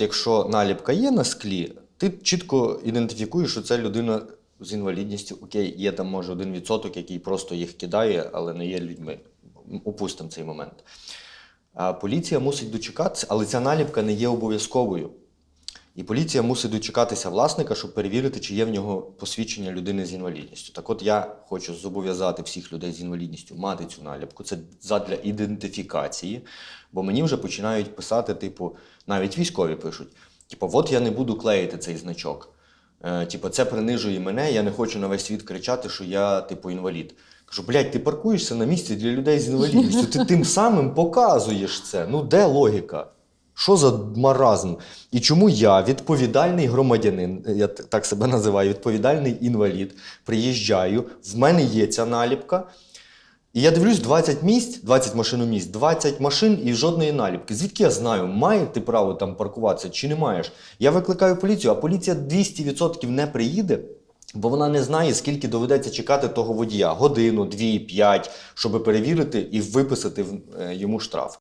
Якщо наліпка є на склі, ти чітко ідентифікуєш, що це людина з інвалідністю. Окей, є там може один відсоток, який просто їх кидає, але не є людьми. Опустимо цей момент. А поліція мусить дочекатися, але ця наліпка не є обов'язковою. І поліція мусить дочекатися власника, щоб перевірити, чи є в нього посвідчення людини з інвалідністю. Так от я хочу зобов'язати всіх людей з інвалідністю мати цю наліпку. Це задля ідентифікації. Бо мені вже починають писати, типу, навіть військові пишуть: типу, от я не буду клеїти цей значок. Е, типу, це принижує мене, я не хочу на весь світ кричати, що я, типу, інвалід. Кажу, блядь, ти паркуєшся на місці для людей з інвалідністю. Ти тим самим показуєш це. Ну, де логіка? Що за маразм? І чому я, відповідальний громадянин, я так себе називаю, відповідальний інвалід, приїжджаю, в мене є ця наліпка, і я дивлюсь 20 місць, 20 машиномісць, 20 машин і жодної наліпки. Звідки я знаю, має ти право там паркуватися чи не маєш? Я викликаю поліцію, а поліція 200% не приїде. Бо вона не знає, скільки доведеться чекати того водія годину, дві, п'ять, щоб перевірити і виписати е, йому штраф.